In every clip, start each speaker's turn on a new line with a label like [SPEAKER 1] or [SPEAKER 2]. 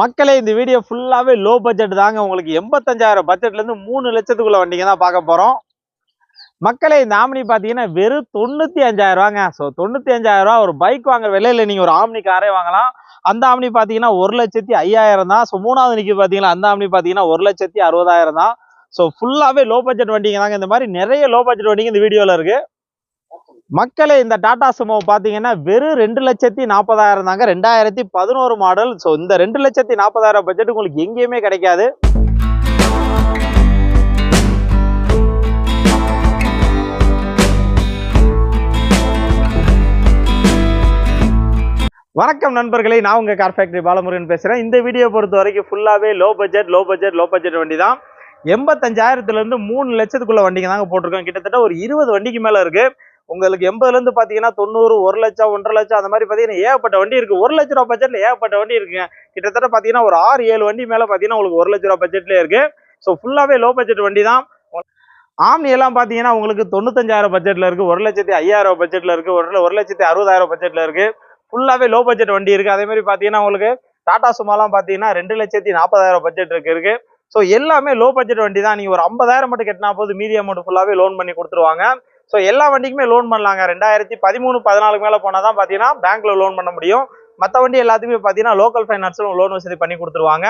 [SPEAKER 1] மக்களே இந்த வீடியோ ஃபுல்லாகவே லோ பட்ஜெட் தாங்க. உங்களுக்கு எண்பத்தஞ்சாயிரம் பட்ஜெட்லேருந்து மூணு லட்சத்துக்குள்ள வண்டிங்க தான் பார்க்க போகிறோம் மக்களே இந்த ஆம்னி பார்த்தீங்கன்னா வெறும் தொண்ணூற்றி அஞ்சாயிரம் ரூபாங்க. ஸோ தொண்ணூற்றி அஞ்சாயிரம் ரூபா ஒரு பைக் வாங்குற விலையில நீங்கள் ஒரு ஆம்னி காரே வாங்கலாம். அந்த ஆம்னி பார்த்தீங்கன்னா ஒரு லட்சத்தி ஐயாயிரம் தான். ஸோ மூணாவது நிக்கு பார்த்தீங்கன்னா அந்த ஆம்னி பார்த்தீங்கன்னா ஒரு லட்சத்தி அறுபதாயிரம் தான். ஸோ ஃபுல்லாகவே லோ பட்ஜெட் வண்டிங்க தாங்க. இந்த மாதிரி நிறைய லோ பட்ஜெட் வண்டிங்க இந்த வீடியோவில் இருக்குது மக்களே இந்த டாடா சுமோ பார்த்தீங்கன்னா வெறும் ரெண்டு லட்சத்தி நாற்பதாயிரம் தாங்க. ரெண்டாயிரத்தி பதினோரு மாடல். ஸோ இந்த ரெண்டு லட்சத்தி நாற்பதாயிரம் பட்ஜெட் உங்களுக்கு எங்கேயுமே கிடைக்காது. வணக்கம் நண்பர்களே நான் உங்கள் கார் ஃபேக்டரி பாலமுருகன் பேசுகிறேன் இந்த வீடியோ பொறுத்த வரைக்கும் ஃபுல்லாகவே low budget low budget low budget வண்டி தான். எண்பத்தஞ்சாயிரத்துலேருந்து மூணு லட்சத்துக்குள்ள வண்டிங்க தாங்க போட்டிருக்கோம். கிட்டத்தட்ட ஒரு இருபது வண்டிக்கு மேலே இருக்குது உங்களுக்கு எண்பதுலேருந்து பார்த்தீங்கன்னா தொண்ணூறு ஒரு லட்சம் ஒன்றரை லட்சம் அந்த மாதிரி பார்த்தீங்கன்னா ஏகப்பட்ட வண்டி இருக்குது ஒரு லட்ச ரூபா பட்ஜெட்டில் ஏகப்பட்ட வண்டி இருக்குங்க. கிட்டத்தட்ட பார்த்தீங்கன்னா ஒரு ஆறு ஏழு வண்டி மேலே பார்த்தீங்கன்னா உங்களுக்கு ஒரு லட்ச ரூபா பட்ஜெட்லேயே இருக்குது ஸோ ஃபுல்லாவே லோ பட்ஜெட் வண்டி தான் ஆம்னி எல்லாம் பார்த்தீங்கன்னா உங்களுக்கு தொண்ணூத்தஞ்சாயிரம் பட்ஜெட்டில் இருக்குது ஒரு லட்சத்தி ஐயாயிரம் பட்ஜெட்டில் இருக்குது ஒரு ஒரு லட்சத்தி அறுபதாயிரம் பட்ஜெட்டில் இருக்குது ஃபுல்லாவே லோ பட்ஜெட் வண்டி இருக்குது அதே மாதிரி பார்த்தீங்கன்னா உங்களுக்கு டாடா சுமாலாம் பார்த்தீங்கன்னா ரெண்டு லட்சத்தி நாற்பதாயிரம் பட்ஜெட் இருக்கு. இருக்குது ஸோ எல்லாமே லோ பட்ஜெட் வண்டி தான் நீங்கள் ஒரு ஐம்பதாயிரம் மட்டும் கட்டினா போது மீதி அமௌண்ட் ஃபுல்லாவே லோன் பண்ணி கொடுத்துருவாங்க. ஸோ எல்லா வண்டிக்குமே லோன் பண்ணலாங்க. ரெண்டாயிரத்தி பதிமூணு பதினாலுக்கு மேலே போனால் தான் பார்த்தீங்கன்னா பேங்க்கில் லோன் பண்ண முடியும். மற்ற வண்டி எல்லாத்துக்குமே பார்த்தீங்கன்னா லோக்கல் ஃபைனான்ஸில் லோன் வசதி பண்ணி கொடுத்துருவாங்க.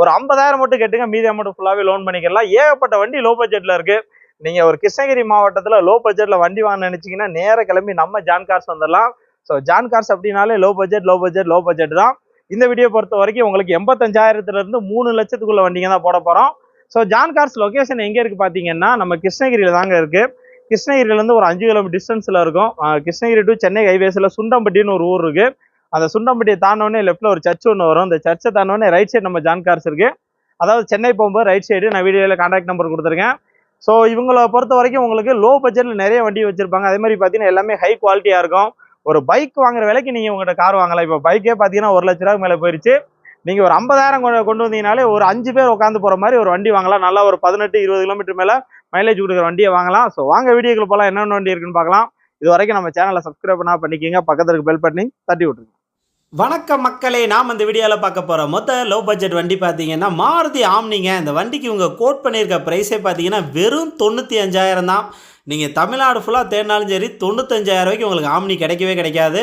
[SPEAKER 1] ஒரு ஐம்பதாயிரம் மட்டும் கேட்டுங்க மீதி அமௌண்ட் ஃபுல்லாவே லோன் பண்ணிக்கலாம். ஏகப்பட்ட வண்டி லோ பட்ஜெட்டில் இருக்குது நீங்கள் ஒரு கிருஷ்ணகிரி மாவட்டத்தில் லோ பட்ஜெட்டில் வண்டி வாங்க நினச்சிங்கன்னா நேர கிளம்பி நம்ம ஜான் கார்ஸ் வந்துடலாம். ஸோ ஜான் கார்ஸ் அப்படின்னாலே low budget low budget low budget தான். இந்த வீடியோ பொறுத்த வரைக்கும் உங்களுக்கு எண்பத்தஞ்சாயிரத்துலேருந்து மூணு லட்சத்துக்குள்ள வண்டிங்க தான் போட போகிறோம் ஸோ ஜான் கார்ஸ் லொக்கேஷன் எங்கே இருக்குது பார்த்தீங்கன்னா நம்ம கிருஷ்ணகிரியில தாங்க இருக்குது கிருஷ்ணகிரிலேருந்து ஒரு அஞ்சு கிலோமீட்டர் டிஸ்டன்ஸில் இருக்கும். கிருஷ்ணகிரி டு சென்னை ஹைவேஸில் சுண்டம்பட்டின்னு ஒரு ஊர் இருக்குது அந்த சுண்டம்பட்டியை தாண்டோடனே லெஃப்ட்டில் ஒரு சர்ச் ஒன்று வரும். அந்த சர்ச்சை தாண்டோடனே ரைட் சைடு நம்ம ஜான் கார்ஸ் இருக்குது அதாவது சென்னை போகும்போது ரைட் சைடு நான் வீடியோவில் கான்டாக்ட் நம்பர் கொடுத்துருக்கேன். ஸோ இவங்கள பொறுத்த வரைக்கும் உங்களுக்கு லோ பட்ஜெட்டில் நிறைய வண்டி வச்சுருப்பாங்க. அதே மாதிரி பார்த்தீங்கன்னா எல்லாமே ஹை குவாலிட்டியாக இருக்கும். ஒரு பைக் வாங்குற விலைக்கு நீங்கள் உங்கள்கிட்ட கார் வாங்கலாம். இப்போ பைக்கே பார்த்தீங்கன்னா ஒரு லட்ச ரூபாய்க்கு மேலே போயிடுச்சு நீங்கள் ஒரு ஐம்பதாயிரம் கொண்டு கொண்டு வந்தீங்கனாலே ஒரு அஞ்சு பேர் உட்காந்து போகிற மாதிரி ஒரு வண்டி வாங்கலாம். நல்லா ஒரு பதினெட்டு இருபது கிலோமீட்டர் மேலே மைலேஜ் கொடுக்குற வண்டியை வாங்கலாம். ஸோ வாங்க வீடியோக்குள்ள போகலாம் என்னென்ன வண்டி இருக்குன்னு பார்க்கலாம். இது வரைக்கும் நம்ம சேனலை சப்ஸ்கிரைப் பண்ணா பண்ணிக்கிங்க. பக்கத்துக்கு பெல் பண்ணி தட்டி விட்டுருங்க.
[SPEAKER 2] வணக்கம் மக்களே நாம் இந்த வீடியோவில் பார்க்க போகிற மொத்த லோ பட்ஜெட் வண்டி பார்த்தீங்கன்னா மாருதி ஆம்னிங்க. இந்த வண்டிக்கு இவங்க கோட் பண்ணியிருக்க ப்ரைஸே பார்த்தீங்கன்னா வெறும் தொண்ணூற்றி அஞ்சாயிரம் தான். நீங்கள் தமிழ்நாடு ஃபுல்லாக தேடினாலும் சரி தொண்ணூத்தஞ்சாயிரம் ரூபாய்க்கு உங்களுக்கு ஆம்னி கிடைக்கவே கிடைக்காது.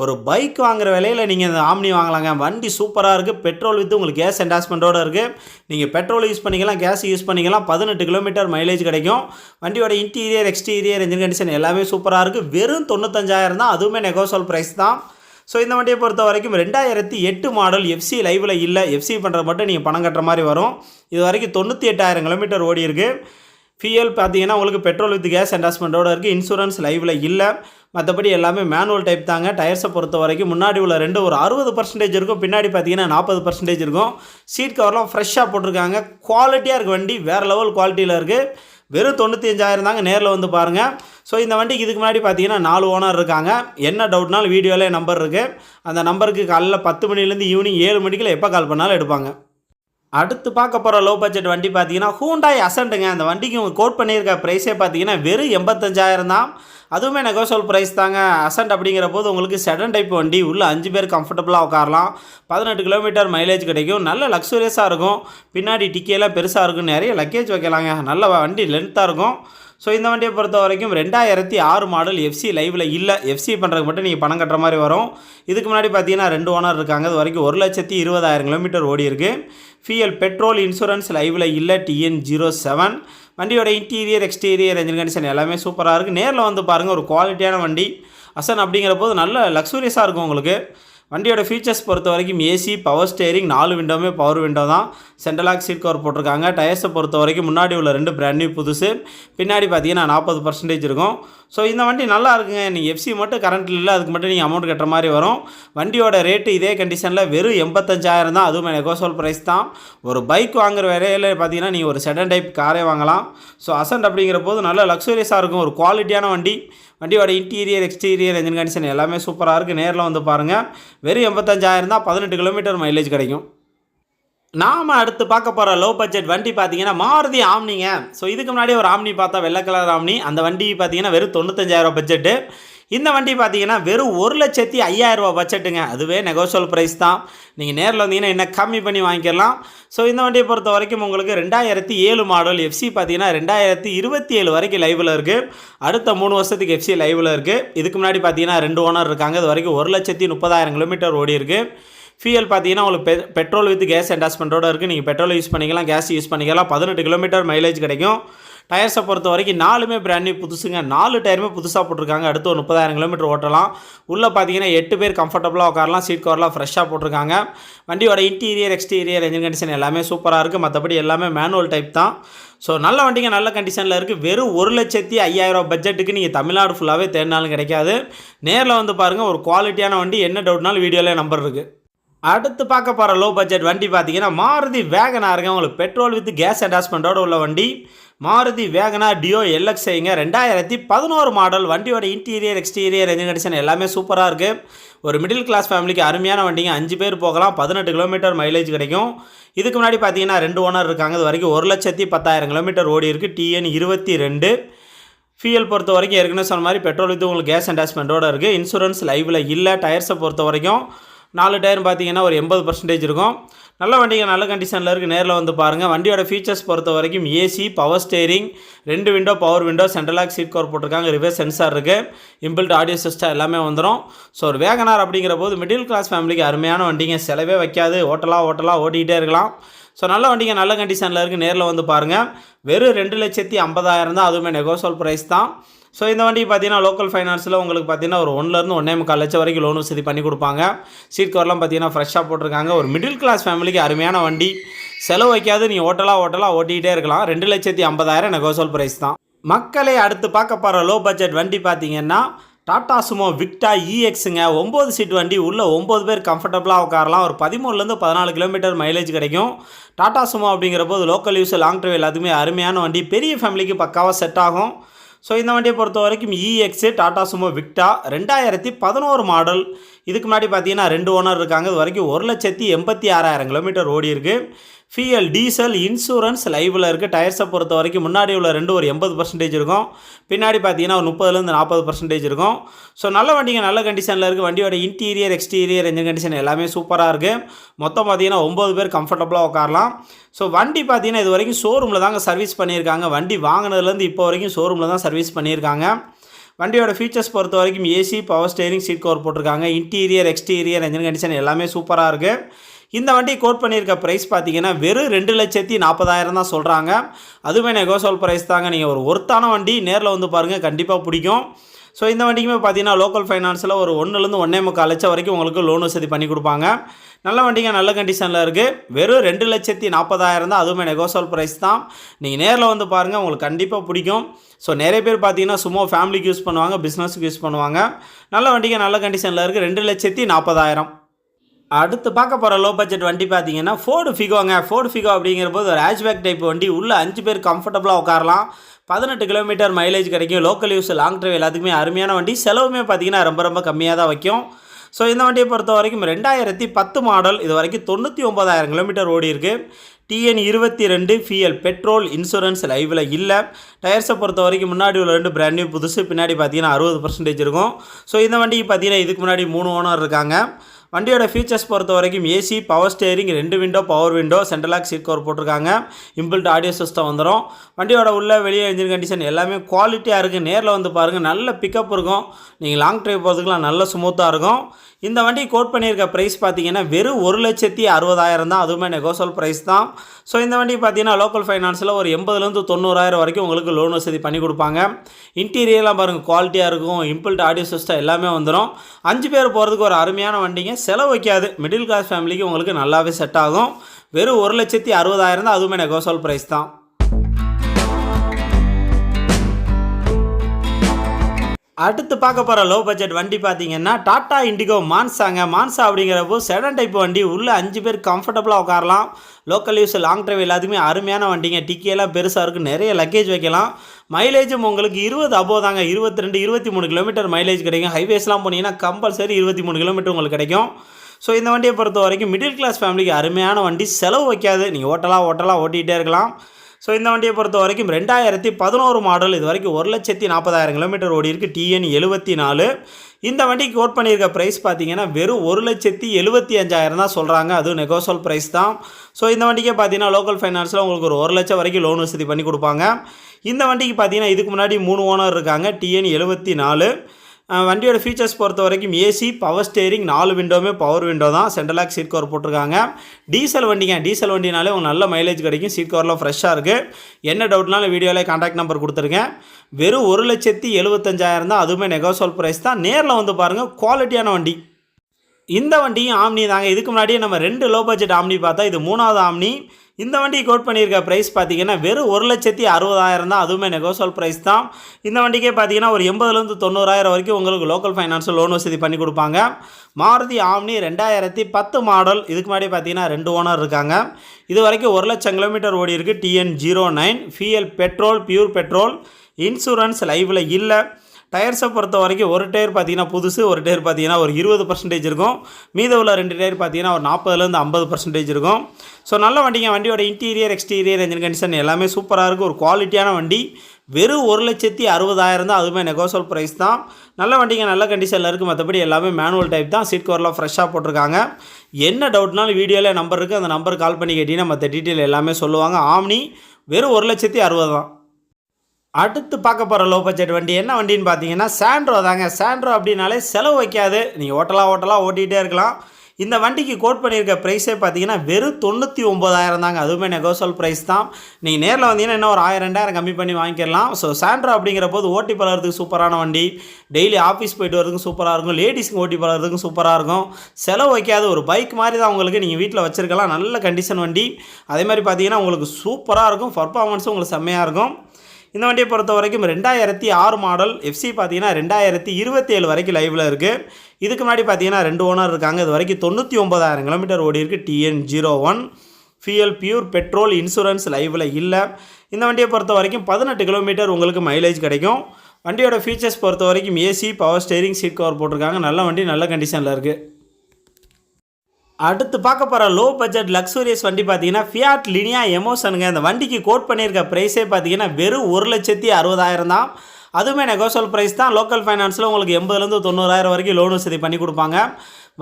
[SPEAKER 2] ஒரு பைக் வாங்குற விலையில் நீங்கள் இந்த ஆம்னி வாங்கலாங்க. வண்டி சூப்பராக இருக்குது பெட்ரோல் வித்து உங்களுக்கு கேஸ் என்டாஸ்மெண்ட்டோடு இருக்குது நீங்கள் பெட்ரோல் யூஸ் பண்ணிக்கலாம் கேஸ் யூஸ் பண்ணிக்கலாம். பதினெட்டு கிலோமீட்டர் மைலேஜ் கிடைக்கும். வண்டியோட இன்டீரியர் எக்ஸ்டீரியர் இன்ஜின் கண்டிஷன் எல்லாமே சூப்பராக இருக்குது வெறும் தொண்ணூத்தஞ்சாயிரம் தான். அதுவுமே நெகோசல் ப்ரைஸ் தான். ஸோ இந்த வண்டியை பொறுத்த வரைக்கும் ரெண்டாயிரத்தி எட்டு மாடல் எஃப்சி லைவில் இல்லை. எஃப்சி பண்ணுறது மட்டும் நீங்கள் பணம் கட்டுற மாதிரி வரும். இது வரைக்கும் தொண்ணூற்றி எட்டாயிரம் கிலோமீட்டர் ஓடி இருக்குது ஃபியூயல் பார்த்தீங்கன்னா உங்களுக்கு பெட்ரோல் வித் கேஸ் என்டாஸ்மெண்ட்டோட இருக்குது இன்சூரன்ஸ் லைவில் இல்லை. மற்றபடி எல்லாமே மேனுவல் டைப் தாங்க. டயர்ஸை பொறுத்த வரைக்கும் முன்னாடி உள்ள ரெண்டு ஒரு அறுபது பர்சன்டேஜ் இருக்கும். பின்னாடி பார்த்தீங்கன்னா நாற்பது பர்சன்டேஜ் இருக்கும். சீட் கவர்லாம் ஃப்ரெஷ்ஷாக போட்டிருக்காங்க. குவாலிட்டியாக இருக்குது வண்டி வேறு லெவல் குவாலிட்டியில் இருக்குது வெறும் தொண்ணூற்றி அஞ்சாயிரம் தாங்க நேரில் வந்து பாருங்கள் ஸோ இந்த வண்டிக்கு இதுக்கு முன்னாடி பார்த்தீங்கன்னா நாலு ஓனர் இருக்காங்க. என்ன டவுட்னாலும் வீடியோவிலே நம்பர் இருக்குது அந்த நம்பருக்கு காலைல பத்து மணிலேருந்து ஈவினிங் ஏழு மணிக்குள்ள எப்போ கால் பண்ணாலும் எடுப்பாங்க. அடுத்து பார்க்க போகிற லோ பட்ஜெட் வண்டி பார்த்தீங்கன்னா ஹூண்டாய் அசண்ட்டுங்க அந்த வண்டிக்கு கோட் பண்ணியிருக்க ப்ரைஸே பார்த்தீங்கன்னா வெறும் எண்பத்தஞ்சாயிரம் தான். அதுவுமே நெகோசியல் ப்ரைஸ் தாங்க. அசன்ட் அப்படிங்கிற போது உங்களுக்கு செடன் டைப் வண்டி உள்ள அஞ்சு பேர் கம்ஃபர்டபுளாக உட்காரலாம். பதினெட்டு கிலோமீட்டர் மைலேஜ் கிடைக்கும். நல்ல லக்ஸுரியஸாக இருக்கும். பின்னாடி டிக்கியெல்லாம் பெருசாக இருக்கும். நிறைய லக்கேஜ் வைக்கலாங்க. நல்ல வண்டி லென்த்தாக இருக்கும். ஸோ இந்த வண்டியை பொறுத்த வரைக்கும் ரெண்டாயிரத்தி ஆறு மாடல் எஃப்சி லைவில் இல்லை. எஃப்சி பண்ணுறதுக்கு மட்டும் நீங்கள் பணம் கட்டுற மாதிரி வரும். இதுக்கு முன்னாடி பார்த்தீங்கன்னா ரெண்டு ஓனர் இருக்காங்க. அது வரைக்கும் ஒரு லட்சத்தி இருபதாயிரம் கிலோமீட்டர் ஓடி இருக்குது ஃபியல் பெட்ரோல் இன்சூரன்ஸ் லைவில் இல்லை. டிஎன் ஜீரோ செவன் வண்டியோட இன்டீரியர் எக்ஸ்டீரியர் என்ஜின் கண்டிஷன் எல்லாமே சூப்பராக இருக்குது நேரில் வந்து பாருங்கள் ஒரு குவாலிட்டியான வண்டி. அசன் அப்படிங்கிற போது நல்ல லக்ஸூரியஸாக இருக்கும் உங்களுக்கு. வண்டியோட ஃபீச்சர்ஸ் பொறுத்த வரைக்கும் ஏசி பவர் ஸ்டேரிங் நாலு விண்டோவுமே பவர் விண்டோ தான். சென்ட்ரலாக் சீட் கவர் போட்டிருக்காங்க. டயர்ஸை பொறுத்த வரைக்கும் முன்னாடி உள்ள ரெண்டு பிராண்ட் நியூ புதுசு. பின்னாடி பார்த்தீங்கன்னா நாற்பது பர்சன்டேஜ் இருக்கும். ஸோ இந்த வண்டி நல்லா இருக்குங்க. நீங்கள் எஃப்சி மட்டும் கரண்ட்டில் இல்லை அதுக்கு மட்டும் நீங்கள் அமௌண்ட் கட்டுற மாதிரி வரும். வண்டியோட ரேட்டு இதே கண்டிஷனில் வெறும் எண்பத்தஞ்சாயிரம் தான். அதுவும் நெகோசோல் ப்ரைஸ் தான். ஒரு பைக் வாங்குற வேலையில் பார்த்தீங்கன்னா நீங்கள் ஒரு செடன் டைப் காரே வாங்கலாம். ஸோ அசன்ட் அப்படிங்கிற போது நல்ல லக்ஸூரியஸாக இருக்கும். ஒரு குவாலிட்டியான வண்டி. வண்டியோட இன்டீரியர் எக்ஸ்டீரியர் என்ஜின் கண்டிஷன் எல்லாமே சூப்பராக இருக்குது நேரில் வந்து பாருங்கள் வெறும் எண்பத்தஞ்சாயிரம் தான். பதினெட்டு கிலோமீட்டர் மைலேஜ் கிடைக்கும். நாம் அடுத்து பார்க்க போகிற லோ பட்ஜெட் வண்டி பார்த்தீங்கன்னா மாருதி ஆம்னிங்க. ஸோ இதுக்கு முன்னாடி ஒரு ஆம்னி பார்த்தா வெள்ளை கலர் ஆம்னி. அந்த வண்டி பார்த்தீங்கன்னா வெறும் தொண்ணூத்தஞ்சாயிரம் பட்ஜெட்டு இந்த வண்டி பார்த்தீங்கன்னா வெறும் ஒரு லட்சத்தி ஐயாயிரரூபா பட்ஜெட்டுங்க அதுவே நெகோஷியல் ப்ரைஸ் தான். நீங்கள் நேரில் வந்தீங்கன்னா என்ன கம்மி பண்ணி வாங்கிக்கலாம். ஸோ இந்த வண்டியை பொறுத்த வரைக்கும் உங்களுக்கு ரெண்டாயிரத்தி ஏழு மாடல் எஃப்சி பார்த்தீங்கன்னா ரெண்டாயிரத்தி இருபத்தி ஏழு வரைக்கும் லைவில் இருக்குது அடுத்த மூணு வருஷத்துக்கு எஃப்சி லைவில் இருக்குது இதுக்கு முன்னாடி பார்த்தீங்கன்னா ரெண்டு ஓனர் இருக்காங்க. இது வரைக்கும் ஒரு லட்சத்தி முப்பதாயிரம் கிலோமீட்டர் ஓடி இருக்குது ஃபியூல் பார்த்தீங்கன்னா உங்களுக்கு பெ பெட்ரோல் வித் கேஸ் அட்டாச்மெண்ட்டோட இருக்குது நீங்கள் பெட்ரோல் யூஸ் பண்ணிக்கலாம் கேஸ் யூஸ் பண்ணிக்கலாம். பதினெட்டு கிலோமீட்டர் மைலேஜ் கிடைக்கும். டயர்ஸை பொறுத்த வரைக்கும் நாலுமே பிராண்ட் நியூ புதுசுங்க. நாலு டயருமே புதுசாக போட்டிருக்காங்க. அடுத்து ஒரு முப்பதாயிரம் கிலோமீட்டர் ஓட்டலாம். உள்ளே பார்த்தீங்கன்னா எட்டு பேர் கம்ஃபர்டபுளாக உட்காரலாம். சீட் கவர்லாம் ஃப்ரெஷ்ஷாக போட்டிருக்காங்க. வண்டியோட இன்டீரியர் எக்ஸ்டீரியர் என்ஜின் கண்டிஷன் எல்லாமே சூப்பராக இருக்குது மற்றபடி எல்லாமே மேனுவல் டைப் தான். ஸோ நல்ல வண்டிங்க நல்ல கண்டிஷனில் இருக்குது வெறும் ஒரு லட்சத்தி ஐயாயிரம் பட்ஜெட்டுக்கு நீங்கள் தமிழ்நாடு ஃபுல்லாகவே தேடினாலும் கிடைக்காது. நேரில் வந்து பாருங்கள் ஒரு குவாலிட்டியான வண்டி. என்ன டவுட்னாலும் வீடியோவில் நம்பர் இருக்குது அடுத்து பார்க்க போகிற லோ பட்ஜெட் வண்டி பார்த்தீங்கன்னா மாருதி வேகனாருங்க உங்களுக்கு பெட்ரோல் வித் கேஸ் அட்டாச்மெண்ட்டோட உள்ள வண்டி. மாருதி வேகனா டியோ எல்எக்ஸ்ஐங்க ரெண்டாயிரத்தி பதினோரு மாடல் வண்டியோட இன்டீரியர் எக்ஸ்டீரியர் என்ஜின் கண்டிஷன் எல்லாமே சூப்பராக இருக்குது ஒரு மிடில் கிளாஸ் ஃபேமிலிக்கு அருமையான வண்டிங்க. அஞ்சு பேர் போகலாம். பதினெட்டு கிலோமீட்டர் மைலேஜ் கிடைக்கும். இதுக்கு முன்னாடி பார்த்தீங்கன்னா ரெண்டு ஓனர் இருக்காங்க. இது வரைக்கும் ஒரு லட்சத்தி பத்தாயிரம் கிலோமீட்டர் ஓடி இருக்குது டிஎன் இருபத்தி ரெண்டு. ஃபியூல் பொறுத்த வரைக்கும் ஏற்கனவே சொன்ன மாதிரி பெட்ரோல் வித் உங்களுக்கு கேஸ் அட்டாச்மெண்ட்டோட இருக்குது இன்சூரன்ஸ் லைவில் இல்லை. டயர்ஸை பொறுத்த வரைக்கும் நாலு டயர் பார்த்தீங்கன்னா ஒரு எண்பது பர்சன்டேஜ் இருக்கும். நல்ல வண்டிங்க நல்ல கண்டிஷனில் இருக்குது நேரில் வந்து பாருங்கள் வண்டியோட ஃபீச்சர்ஸ் பொறுத்த வரைக்கும் ஏசி பவர் ஸ்டேரிங் ரெண்டு window power window central lock seat cover போட்டிருக்காங்க. ரிவர்ஸ் சென்சார் இருக்குது இம்பிள்ட் ஆடியோ சிஸ்டம் எல்லாமே வந்துடும் ஸோ ஒரு வேகனார் அப்படிங்கிற போது மிடில் கிளாஸ் ஃபேமிலிக்கு அருமையான வண்டிங்க. செலவே வைக்காது. ஓட்டலாம் ஓட்டலாம் ஓட்டிகிட்டே இருக்கலாம். ஸோ நல்ல வண்டிங்க நல்ல கண்டிஷனில் இருக்குது நேரில் வந்து பாருங்கள் வெறும் ரெண்டு லட்சத்தி ஐம்பதாயிரம் தான் அதுவுமே நெகோசல் ப்ரைஸ் தான். ஸோ இந்த வண்டி பார்த்தீங்கன்னா லோக்கல் ஃபைனான்ஸில் உங்களுக்கு பார்த்தீங்கன்னா ஒரு ஒன்றுலேருந்து ஒன்றே முக்கால் லட்சம் வரைக்கும் லோன் வசதி பண்ணி கொடுப்பாங்க. சீட் கவர்லாம் பார்த்தீங்கன்னா ஃப்ரெஷ்ஷாக போட்டிருக்காங்க. ஒரு மிடில் கிளாஸ் ஃபேமிலிக்கு அருமையான வண்டி. செலவு வைக்காது நீங்கள் ஓட்டலாக ஓட்டலாக ஓட்டிகிட்டே இருக்கலாம். ரெண்டு லட்சத்தி ஐம்பதாயிரம் நெகோசல் ப்ரைஸ் தான். மக்களை அடுத்து பார்க்க போகிற லோ பட்ஜெட் வண்டி பார்த்தீங்கன்னா டாடா சுமோ விக்டா இஎக்ஸுங்க e ஒம்பது சீட் வண்டி உள்ளே ஒம்பது பேர் கம்ஃபர்டபுளாக உட்காரலாம். ஒரு பதிமூணுலேருந்து பதினாலு கிலோமீட்டர் மைலேஜ் கிடைக்கும். டாட்டா சுமோ அப்படிங்கிற போது லோக்கல் யூஸ் லாங் ட்ரைவ் எல்லாத்துக்குமே அருமையான வண்டி. பெரிய ஃபேமிலிக்கு பக்காவாக செட் ஆகும். ஸோ இந்த வண்டியை பொறுத்த வரைக்கும் இஎக்ஸு டாடா சுமோ விக்டா ரெண்டாயிரத்தி பதினோரு மாடல் இதுக்கு முன்னாடி பார்த்தீங்கன்னா ரெண்டு ஓனர் இருக்காங்க. இது வரைக்கும் ஒரு லட்சத்தி எண்பத்தி ஆறாயிரம் கிலோமீட்டர் ஓடி இருக்குது ஃபியல் டீசல் இன்சூரன்ஸ் லைவில் இருக்குது டயர்ஸை பொறுத்த வரைக்கும் முன்னாடி உள்ள ரெண்டு ஒரு எண்பது பர்சன்டேஜ் இருக்கும். பின்னாடி பார்த்தீங்கன்னா ஒரு முப்பதுலேருந்து நாற்பது பர்சன்டேஜ் இருக்கும். ஸோ நல்ல வண்டிங்க நல்ல கண்டிஷனில் இருக்குது வண்டியோட இன்டீரியர் எக்ஸ்டீரியர் இன்ஜின் கண்டிஷன் எல்லாமே சூப்பராக இருக்குது மொத்தம் பார்த்தீங்கன்னா ஒம்பது பேர் கம்ஃபர்டபுளாக உட்காரலாம். ஸோ வண்டி பார்த்தீங்கன்னா இது வரைக்கும் ஷோரூமில் தாங்க சர்வீஸ் பண்ணியிருக்காங்க. வண்டி வாங்கினதுலேருந்து இப்போ வரைக்கும் ஷோரூமில் தான் சர்வீஸ் பண்ணியிருக்காங்க. வண்டியோட ஃபீச்சர்ஸ் பொறுத்த வரைக்கும் AC power steering seat cover போட்டிருக்காங்க. இன்டீரியர் எக்ஸ்டீரியர் என்ஜின் கண்டிஷன் எல்லாமே சூப்பராக இருக்குது இந்த வண்டி கோட் பண்ணியிருக்க ப்ரைஸ் பார்த்தீங்கன்னா வெறும் ரெண்டு லட்சத்தி நாற்பதாயிரம் தான் சொல்கிறாங்க அதுவுமே நெகோசோல் ப்ரைஸ் தாங்க. நீங்கள் ஒரு ஒருத்தான வண்டி நேரில் வந்து பாருங்கள் கண்டிப்பாக பிடிக்கும். ஸோ இந்த வண்டிக்குமே பார்த்தீங்கன்னா லோக்கல் ஃபைனான்ஸில் ஒரு ஒன்றுலேருந்து ஒன்றே முக்கால் லட்சம் வரைக்கும் உங்களுக்கு லோன் வசதி பண்ணி கொடுப்பாங்க. நல்ல வண்டிங்க நல்ல கண்டிஷனில் இருக்குது வெறும் ரெண்டு லட்சத்தி நாற்பதாயிரம் தான். அதுவுமே நெகோசோல் ப்ரைஸ் தான். நீங்கள் நேரில் வந்து பாருங்கள் உங்களுக்கு கண்டிப்பாக பிடிக்கும். ஸோ நிறைய பேர் பார்த்தீங்கன்னா சும்மா ஃபேமிலிக்கு யூஸ் பண்ணுவாங்க பிஸ்னஸுக்கு யூஸ் பண்ணுவாங்க. நல்ல வண்டிங்க நல்ல கண்டிஷனில் இருக்குது ரெண்டு லட்சத்தி நாற்பதாயிரம். அடுத்து பார்க்க போகிற லோ பட்ஜெட் வண்டி பார்த்தீங்கன்னா ஃபோர்டு ஃபிகோங்க ஃபோர்டு ஃபிகோ அப்படிங்கிற போது ஒரு ஹேஷ்பேக் டைப் வண்டி. உள்ளே அஞ்சு பேர் கம்ஃபர்டபுளாக உட்காரலாம். பதினெட்டு கிலோமீட்டர் மைலேஜ் கிடைக்கும். லோக்கல் யூஸ் லாங் ட்ரைவ் எல்லாத்துக்குமே அருமையான வண்டி. செலவுமே பார்த்தீங்கன்னா ரொம்ப ரொம்ப கம்மியாக தான் வைக்கும். ஸோ இந்த வண்டியை பொறுத்த வரைக்கும் ரெண்டாயிரத்தி பத்து மாடல் இது வரைக்கும் தொண்ணூற்றி ஒம்பதாயிரம் கிலோமீட்டர் ஓடி இருக்குது டிஎன் இருபத்தி ரெண்டு ஃபிஎல் பெட்ரோல் இன்சூரன்ஸ் லைவில் இல்லை. டயர்ஸை பொறுத்த வரைக்கும் முன்னாடி உள்ள ரெண்டு பிராண்ட் நியூ புதுசு. பின்னாடி பார்த்தீங்கன்னா அறுபது பர்சன்டேஜ் இருக்கும். ஸோ இந்த வண்டிக்கு பார்த்தீங்கன்னா இதுக்கு முன்னாடி மூணு ஓனர் இருக்காங்க. வண்டியோட ஃபீச்சர்ஸ் பொறுத்த வரைக்கும் ஏசி பவர் ஸ்டேரிங் ரெண்டு window power window central lock seat cover போட்டிருக்காங்க. இம்பிள்ட் ஆடியோ சிஸ்டம் வந்துடும் வண்டியோட உள்ள வெளியே இன்ஜின் கண்டிஷன் எல்லாமே குவாலிட்டியாக இருக்குது நேரில் வந்து பாருங்கள் நல்ல பிக்கப் இருக்கும். நீங்கள் லாங் ட்ரைவ் போகிறதுக்குலாம் நல்ல ஸ்மூத்தாக இருக்கும். இந்த வண்டி கோட் பண்ணியிருக்க ப்ரைஸ் பார்த்தீங்கன்னா வெறும் ஒரு லட்சத்தி அறுபதாயிரம் தான். அதுவுமே நெகோசல் ப்ரைஸ் தான். ஸோ இந்த வண்டி பார்த்தீங்கன்னா லோக்கல் ஃபைனான்ஸில் ஒரு எண்பதுலேருந்து தொண்ணூறாயிரம் வரைக்கும் உங்களுக்கு லோன் வசதி பண்ணி கொடுப்பாங்க. இன்டீரியர்லாம் பாருங்கள் குவாலிட்டியாக இருக்கும் இம்பிள்ட் ஆடியோ சிஸ்டம் எல்லாமே வந்துடும் அஞ்சு பேர் போகிறதுக்கு ஒரு அருமையான வண்டிங்க. செலவு வைக்காது. மிடில் கிளாஸ் ஃபேமிலிக்கு உங்களுக்கு நல்லாவே செட் ஆகும். வெறும் ஒரு லட்சத்தி அறுபதாயிரம் தான். அதுவுமே நெகோசல் ப்ரைஸ் தான். அடுத்து பார்க்க போகிற லோ பட்ஜெட் வண்டி பார்த்தீங்கன்னா டாட்டா இண்டிகோ மான்சாங்க மான்சா அப்படிங்கிறப்போ செடன் டைப் வண்டி. உள்ளே அஞ்சு பேர் கம்ஃபர்டபுளாக உட்காரலாம். லோக்கல் யூஸ் லாங் ட்ரைவ் எல்லாத்துக்குமே அருமையான வண்டிங்க. டிக்கியெல்லாம் பெருசாக இருக்குது நிறைய லக்கேஜ் வைக்கலாம். மைலேஜும் உங்களுக்கு இருபது அபோ தாங்க. இருபத்தி ரெண்டு இருபத்தி மூணு கிலோமீட்டர் மைலேஜ் கிடைக்கும் ஹைவேஸ்லாம் போனீங்கன்னா கம்பல்சரி இருபத்தி மூணு கிலோமீட்டர் உங்களுக்கு கிடைக்கும். ஸோ இந்த வண்டியை பொறுத்த வரைக்கும் மிடில் கிளாஸ் ஃபேமிலிக்கு அருமையான வண்டி. செலவு வைக்காது. நீங்கள் ஓட்டலாம் ஓட்டலாம் ஓட்டிகிட்டே இருக்கலாம். ஸோ இந்த வண்டியை பொறுத்த வரைக்கும் ரெண்டாயிரத்தி பதினோரு மாடல் இது வரைக்கும் ஒரு லட்சத்தி நாற்பதாயிரம் கிலோமீட்டர் ஓடி இருக்குது டிஎன் எழுபத்தி நாலு. இந்த வண்டிக்கு கோட் பண்ணியிருக்க ப்ரைஸ் பார்த்தீங்கன்னா வெறும் ஒரு லட்சத்தி எழுபத்தி அஞ்சாயிரம் தான் சொல்கிறாங்க அதுவும் நெகோசல் ப்ரைஸ் தான். ஸோ இந்த வண்டிக்கே பார்த்தீங்கன்னா லோக்கல் ஃபைனான்ஸில் உங்களுக்கு ஒரு ஒரு லட்சம் வரைக்கும் லோன் வசதி பண்ணி கொடுப்பாங்க. இந்த வண்டிக்கு பார்த்தீங்கன்னா இதுக்கு முன்னாடி மூணு ஓனர் இருக்காங்க டிஎன் எழுபத்தி நாலு. வண்டியோட ஃபீச்சர்ஸ் பொறுத்த வரைக்கும் ஏசி பவர் ஸ்டேரிங் நாலு விண்டோவுமே பவர் விண்டோ தான். சென்ட்ரலாக் சீட் கவர் போட்டிருக்காங்க. டீசல் வண்டிங்க டீசல் வண்டினாலே உங்களுக்கு நல்ல மைலேஜ் கிடைக்கும். சீட் கவர்லாம் ஃப்ரெஷ்ஷாக இருக்குது என்ன டவுட்னாலும் வீடியோவில் காண்டாக்ட் நம்பர் கொடுத்துருக்கேன் வெறும் ஒரு லட்சத்தி எழுபத்தஞ்சாயிரம் தான் அதுவுமே நெகோசோல் ப்ரைஸ் தான். நேரில் வந்து பாருங்கள் குவாலிட்டியான வண்டி. இந்த வண்டியும் ஆம்னி தாங்க. இதுக்கு முன்னாடியே நம்ம ரெண்டு லோ பட்ஜெட் ஆம்னி பார்த்தா இது மூணாவது ஆம்னி. இந்த வண்டி கோட் பண்ணியிருக்க ப்ரைஸ் பார்த்தீங்கன்னா வெறும் ஒரு லட்சத்தி அறுபதாயிரம் தான். அதுவுமே நெகோசல் ப்ரைஸ் தான். இந்த வண்டிக்கே பார்த்தீங்கன்னா ஒரு எண்பதுலேருந்து தொண்ணூறாயிரம் வரைக்கும் உங்களுக்கு லோக்கல் ஃபைனான்ஸில் லோன் வசதி பண்ணி கொடுப்பாங்க. மாருதி ஆம்னி ரெண்டாயிரத்தி பத்து மாடல் இதுக்கு முன்னாடி பார்த்தீங்கன்னா ரெண்டு ஓனர் இருக்காங்க. இது வரைக்கும் ஒரு லட்சம் கிலோமீட்டர் ஓடி இருக்குது TN zero nine FL petrol pure petrol insurance லைவில் இல்லை. டயர்ஸை பொறுத்த வரைக்கும் ஒரு டயர் பார்த்தீங்கன்னா புதுசு ஒரு டயர் பார்த்தீங்கன்னா ஒரு இருபது பர்சன்டேஜ் இருக்கும். மீத உள்ள ரெண்டு டயர் பார்த்தீங்கன்னா ஒரு நாற்பதுலேருந்து ஐம்பது பர்சன்டேஜ் இருக்கும். ஸோ நல்ல வண்டிங்க. வண்டியோட இன்டீரியர் எக்ஸ்டீரியர் என்ஜின் கண்டிஷன் எல்லாமே சூப்பராக இருக்குது ஒரு குவாலிட்டியான வண்டி. வெறும் ஒரு லட்சத்தி அறுபதாயிரம் தான் அதுவுமே நெகோசல் ப்ரைஸ் தான். நல்ல வண்டிங்க. நல்ல கண்டிஷனில் இருக்குது மற்றபடி எல்லாமே மேனுவல் டைப் தான். சீட் கவர்லாம் ஃப்ரெஷ்ஷாக போட்டிருக்காங்க. என்ன டவுட்னாலும் வீடியோவில் நம்பர் இருக்குது அந்த நம்பர் கால் பண்ணி கேட்டிங்கன்னா மற்ற டீட்டெயில் எல்லாமே சொல்லுவாங்க. ஆம்னி வெறும் ஒரு லட்சத்தி அறுபது தான். அடுத்து பார்க்க போகிற லோ பட்ஜெட் வண்டி என்ன வண்டின்னு பார்த்தீங்கன்னா சாண்ட்ரோ தாங்க. சாண்ட்ரோ அப்படின்னாலே செலவு வைக்காது. நீங்கள் ஓட்டலாம் ஓட்டலாம் ஓட்டிகிட்டே இருக்கலாம். இந்த வண்டிக்கு கோட் பண்ணியிருக்க ப்ரைஸே பார்த்தீங்கன்னா வெறும் தொண்ணூற்றி ஒம்பதாயிரம் தாங்க. அதுவுமே நெகோசல் ப்ரைஸ் தான். நீங்கள் நேரில் வந்தீங்கன்னா இன்னும் ஒரு ஆயிரம் ரெண்டாயிரம் கம்மி பண்ணி வாங்கிக்கலாம். ஸோ சாண்ட்ரோ அப்படிங்கிற போது ஓட்டி பழகிறதுக்கு சூப்பரான வண்டி. டெய்லி ஆஃபீஸ் போயிட்டு வரதுக்கும் சூப்பராக இருக்கும். லேடிஸ்க்கு ஓட்டி பழகிறதுக்கும் சூப்பராக இருக்கும். செலவு வைக்காத ஒரு பைக் மாதிரி தான் உங்களுக்கு நீங்கள் வீட்டில் வச்சுருக்கலாம். நல்ல கண்டிஷன் வண்டி. அதே மாதிரி பார்த்தீங்கன்னா உங்களுக்கு சூப்பராக இருக்கும். பர்ஃபார்மன்ஸும் உங்களுக்கு செம்மையாக இருக்கும். இந்த வண்டியை பொறுத்த வரைக்கும் ரெண்டாயிரத்தி ஆறு மாடல் எஃப்சி பார்த்தீங்கன்னா ரெண்டாயிரத்தி இருபத்தி ஏழு வரைக்கும் லைவில் இருக்குது இதுக்கு முன்னாடி பார்த்தீங்கன்னா ரெண்டு ஓனர் இருக்காங்க. இது வரைக்கும் தொண்ணூற்றி ஒம்பதாயிரம் கிலோமீட்டர் ஓடி இருக்குது TN zero one FL pure petrol insurance லைவில் இல்லை. இந்த வண்டியை பொறுத்த வரைக்கும் பதினெட்டு கிலோமீட்டர் உங்களுக்கு மைலேஜ் கிடைக்கும். வண்டியோட ஃபீச்சர்ஸ் பொறுத்த வரைக்கும் AC power steering seat cover போட்டிருக்காங்க. நல்ல வண்டி நல்ல கண்டிஷனில் இருக்குது அடுத்து பார்க்க போகிற லோ பட்ஜெட் லக்ஸூரியஸ் வண்டி பார்த்தீங்கன்னா ஃபியாட் லினியா எமோஷனுங்க இந்த வண்டிக்கு கோட் பண்ணியிருக்க ப்ரைஸே பார்த்தீங்கன்னா வெறும் ஒரு லட்சத்தி அறுபதாயிரம் தான். அதுவுமே நெகோசல் ப்ரைஸ் தான். லோக்கல் ஃபைனான்ஸில் உங்களுக்கு எண்பதுலேருந்து தொண்ணூறாயிரம் வரைக்கும் லோன் வசதி பண்ணி கொடுப்பாங்க.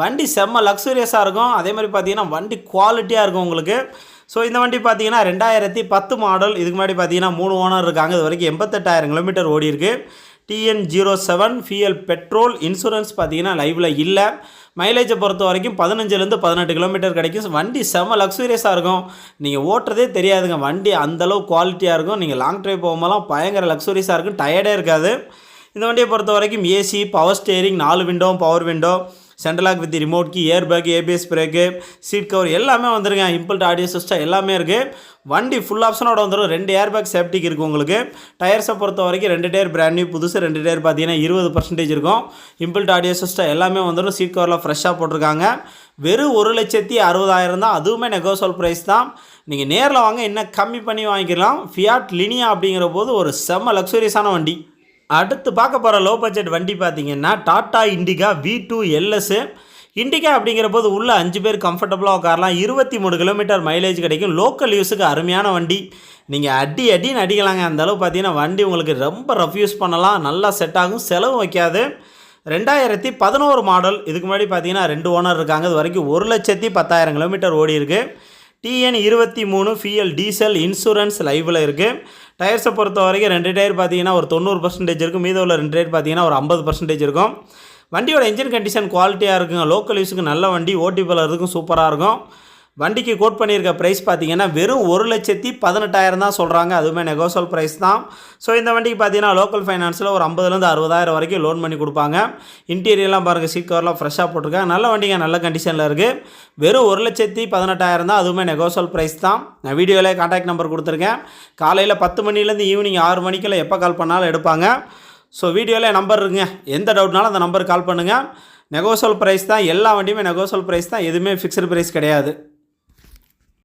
[SPEAKER 2] வண்டி செம்ம லக்ஸூரியஸாக இருக்கும். அதே மாதிரி பார்த்தீங்கன்னா வண்டி குவாலிட்டியாக இருக்கும் உங்களுக்கு. ஸோ இந்த வண்டி பார்த்தீங்கன்னா ரெண்டாயிரத்தி பத்து மாடல் இதுக்கு முன்னாடி பார்த்தீங்கன்னா மூணு ஓனர் இருக்காங்க. இது வரைக்கும் எண்பத்தெட்டாயிரம் கிலோமீட்டர் ஓடி இருக்குது TN zero seven FL petrol insurance பார்த்தீங்கன்னா லைவில் இல்லை. மைலேஜை பொறுத்த வரைக்கும் பதினஞ்சுலேருந்து பதினெட்டு கிலோமீட்டர் கிடைக்கும். வண்டி செம லக்ஸூரியஸாக இருக்கும். நீங்கள் ஓட்டுறதே தெரியாதுங்க. வண்டி அந்தளவு குவாலிட்டியாக இருக்கும். நீங்கள் லாங் ட்ரைவ் போகும்போதெல்லாம் பயங்கர லக்ஸூரியஸாக இருக்கும். டயர்டே இருக்காது. இந்த வண்டியை பொறுத்த வரைக்கும் ஏசி பவர் ஸ்டேரிங் நாலு window power window central lock with remote key airbag ABS brake seat cover எல்லாமே வந்துருங்க இம்பிள்ட் ஆடியோ சிஸ்டம் எல்லாமே இருக்குது வண்டி ஃபுல் ஆப்ஷனோட வந்துடும் ரெண்டு ஏர் பேக் சேஃப்டிக்கு இருக்குது உங்களுக்கு டயர்ஸை பொறுத்த வரைக்கும் ரெண்டு டயர் பிராண்ட் நியூ புதுசு ரெண்டு டயர் பார்த்தீங்கன்னா இருபது பர்சன்டேஜ் இருக்கும். இம்பிள்ட் ஆடியோ சிஸ்டம் எல்லாமே வந்துடும் சீட் கவரில் ஃப்ரெஷ்ஷாக போட்டிருக்காங்க. வெறும் ஒரு லட்சத்தி அறுபதாயிரம் தான். அதுவுமே நெகோசல் ப்ரைஸ் தான். நீங்கள் நேரில் வாங்க. இன்னும் கம்மி பண்ணி வாங்கிக்கலாம். ஃபியாட் லினியா அப்படிங்கிற போது ஒரு செம்ம லக்ஸுரியஸான வண்டி. அடுத்து பார்க்க போகிற லோ பட்ஜெட் வண்டி பார்த்தீங்கன்னா Tata Indica V two LS Indica அப்படிங்கிற போது உள்ள அஞ்சு பேர் கம்ஃபர்டபுளாக உட்காரலாம். இருபத்தி மூணு கிலோமீட்டர் மைலேஜ் கிடைக்கும். லோக்கல் யூஸுக்கு அருமையான வண்டி. நீங்கள் அடி அடின்னு அடிக்கலாங்க அந்த அளவு பார்த்தீங்கன்னா வண்டி உங்களுக்கு ரொம்ப ரஃப் யூஸ் பண்ணலாம். நல்லா செட் ஆகும். செலவு வைக்காது. ரெண்டாயிரத்தி பதினோரு மாடல் இதுக்கு முன்னாடி பார்த்தீங்கன்னா ரெண்டு ஓனர் இருக்காங்க. இது வரைக்கும் ஒரு லட்சத்தி பத்தாயிரம் கிலோமீட்டர் ஓடி இருக்குது டிஎன் இருபத்தி மூணு ஃபிஎல் டீசல் இன்சூரன்ஸ் லைவில் இருக்குது டயர்ஸை பொறுத்த வரைக்கும் ரெண்டு டயர் பார்த்தீங்கன்னா ஒரு தொண்ணூறு பர்சன்டேஜ் இருக்கும். மீதம் உள்ள ரெண்டு டயர் பார்த்தீங்கன்னா ஒரு ஐம்பது பர்சன்டேஜ் இருக்கும். வண்டியோட இன்ஜின் கண்டிஷன் குவாலிட்டியாக இருக்குங்க. லோக்கல் யூஸுக்கு நல்ல வண்டி ஓட்டி பலருக்கும் சூப்பராக இருக்கும். வண்டிக்கு கோட் பண்ணியிருக்க ப்ரைஸ் பார்த்தீங்கன்னா வெறும் ஒரு லட்சத்தி பதினெட்டாயிரம் தான் சொல்கிறாங்க அதுவுமே நெகோசல் ப்ரைஸ் தான். ஸோ இந்த வண்டிக்கு பார்த்தீங்கன்னா லோக்கல் ஃபைனான்ஸில் ஒரு ஐம்பதுலேருந்து அறுபதாயிரம் வரைக்கும் லோன் பண்ணி கொடுப்பாங்க. இன்டீரியர்லாம் பாருங்கள் சீட் கவர்லாம் ஃப்ரெஷ்ஷாக போட்டிருக்காங்க. நல்ல வண்டிங்க நல்ல கண்டிஷனில் இருக்குது வெறும் ஒரு லட்சத்தி பதினெட்டாயிரம் தான் அதுவுமே நெகோசல் ப்ரைஸ் தான். நான் வீடியோவில் கான்டாக்ட் நம்பர் கொடுத்துருக்கேன். காலையில் பத்து மணிலேருந்து ஈவினிங் ஆறு மணிக்கெல்லாம் எப்போ கால் பண்ணாலும் எடுப்பாங்க. ஸோ வீடியோவில் நம்பர் இருக்குங்க எந்த டவுட்னாலும் அந்த நம்பருக்கு கால் பண்ணுங்கள் நெகோசல் ப்ரைஸ் தான் எல்லா வண்டியுமே நெகோசல் ப்ரைஸ் தான். எதுவுமே ஃபிக்ஸ்டு ப்ரைஸ் கிடையாது.